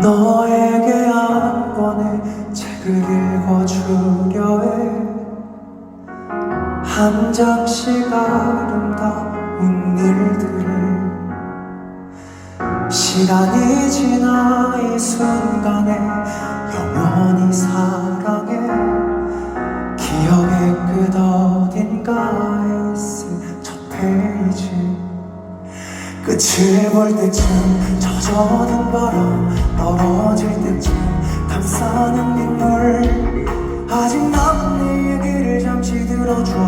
너에게 한 권의 책을 읽어주려 해한 장씩 아름다운 일들을. 시간이 지나 이 순간에 영원히 사랑해. 빛을 볼 때쯤 젖어든 바람 떨어질 때쯤 감싸는 빗물. 아직 남은 내 얘기를 잠시 들어줘.